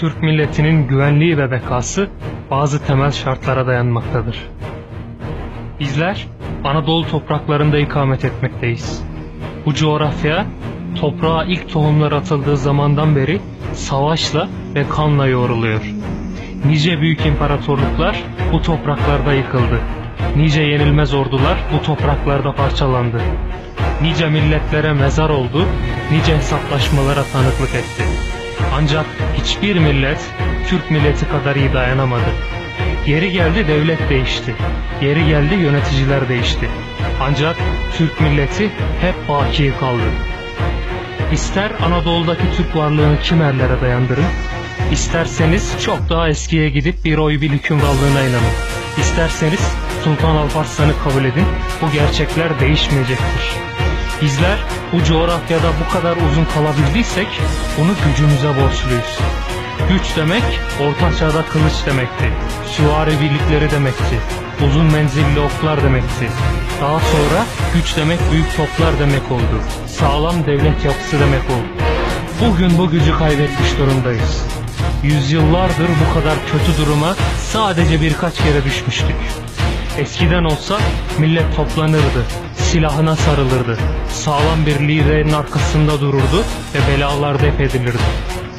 Türk milletinin güvenliği ve bekası bazı temel şartlara dayanmaktadır. Bizler Anadolu topraklarında ikamet etmekteyiz. Bu coğrafya toprağa ilk tohumlar atıldığı zamandan beri savaşla ve kanla yoğruluyor. Nice büyük imparatorluklar bu topraklarda yıkıldı. Nice yenilmez ordular bu topraklarda parçalandı. Nice milletlere mezar oldu, nice hesaplaşmalara tanıklık etti. Ancak hiçbir millet Türk milleti kadar iyi dayanamadı. Yeri geldi devlet değişti. Yeri geldi yöneticiler değişti. Ancak Türk milleti hep baki kaldı. İster Anadolu'daki Türk varlığını kimerlere dayandırın, isterseniz çok daha eskiye gidip bir oy bir hükümranlığına inanın. İsterseniz Sultan Alparslan'ı kabul edin, bu gerçekler değişmeyecektir. Bizler bu coğrafyada bu kadar uzun kalabildiysek bunu gücümüze borçluyuz. Güç demek orta çağda kılıç demekti. Süvari birlikleri demekti. Uzun menzilli oklar demekti. Daha sonra güç demek büyük toplar demek oldu. Sağlam devlet yapısı demek oldu. Bugün bu gücü kaybetmiş durumdayız. Yüzyıllardır bu kadar kötü duruma sadece birkaç kere düşmüştük. Eskiden olsa millet toplanırdı, silahına sarılırdı, sağlam bir liderin arkasında dururdu ve belalar def edilirdi.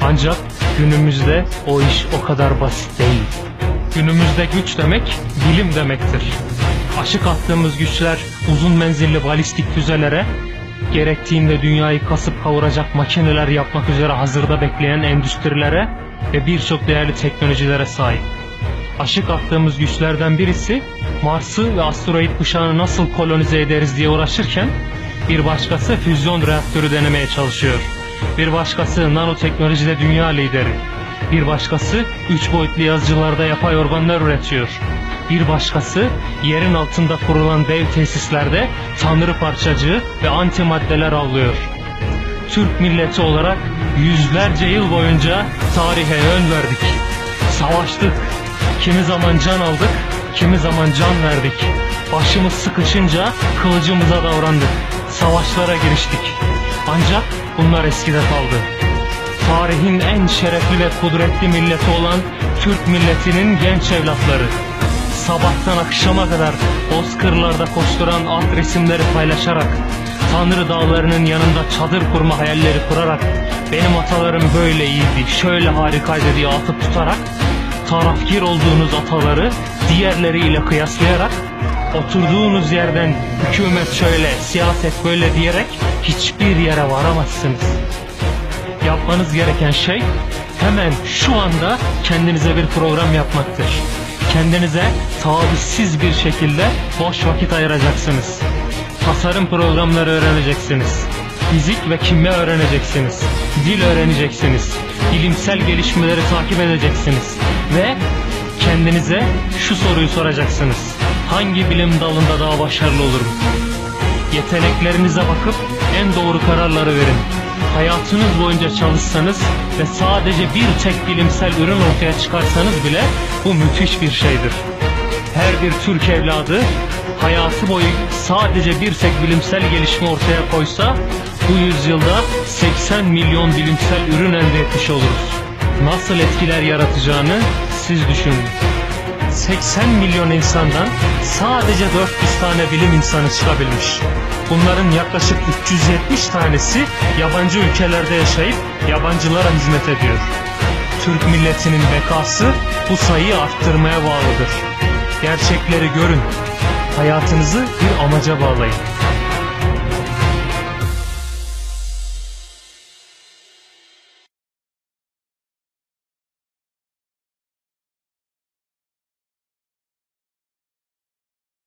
Ancak günümüzde o iş o kadar basit değil. Günümüzde güç demek bilim demektir. Aşık attığımız güçler uzun menzilli balistik füzelere, gerektiğinde dünyayı kasıp kavuracak makineler yapmak üzere hazırda bekleyen endüstrilere ve birçok değerli teknolojilere sahip. Aşık attığımız güçlerden birisi Mars'ı ve asteroid kuşağını nasıl kolonize ederiz diye uğraşırken bir başkası füzyon reaktörü denemeye çalışıyor. Bir başkası nanoteknolojide dünya lideri. Bir başkası üç boyutlu yazıcılarda yapay organlar üretiyor. Bir başkası yerin altında kurulan dev tesislerde tanrı parçacığı ve antimaddeler avlıyor. Türk milleti olarak yüzlerce yıl boyunca tarihe yön verdik. Savaştık. Kimi zaman can aldık, kimi zaman can verdik. Başımız sıkışınca kılıcımıza davrandık. Savaşlara giriştik. Ancak bunlar eskide kaldı. Tarihin en şerefli ve kudretli milleti olan Türk milletinin genç evlatları. Sabahtan akşama kadar bozkırlarda koşturan at resimleri paylaşarak, Tanrı dağlarının yanında çadır kurma hayalleri kurarak, benim atalarım böyle iyiydi, şöyle harikaydı diye atıp tutarak, tarafgir olduğunuz ataları diğerleriyle kıyaslayarak, oturduğunuz yerden hükümet şöyle, siyaset böyle diyerek hiçbir yere varamazsınız. Yapmanız gereken şey hemen şu anda kendinize bir program yapmaktır. Kendinize tavizsiz bir şekilde boş vakit ayıracaksınız. Tasarım programları öğreneceksiniz. Fizik ve kimya öğreneceksiniz. Dil öğreneceksiniz. Bilimsel gelişmeleri takip edeceksiniz. Ve kendinize şu soruyu soracaksınız. Hangi bilim dalında daha başarılı olurum? Yeteneklerinize bakıp en doğru kararları verin. Hayatınız boyunca çalışsanız ve sadece bir tek bilimsel ürün ortaya çıkarsanız bile bu müthiş bir şeydir. Her bir Türk evladı hayatı boyu sadece bir tek bilimsel gelişme ortaya koysa bu yüzyılda 80 milyon bilimsel ürün elde etmiş oluruz. Nasıl etkiler yaratacağını siz düşünün. 80 milyon insandan sadece 400 tane bilim insanı çıkabilmiş. Bunların yaklaşık 370 tanesi yabancı ülkelerde yaşayıp yabancılara hizmet ediyor. Türk milletinin bekası bu sayıyı arttırmaya bağlıdır. Gerçekleri görün. Hayatınızı bir amaca bağlayın.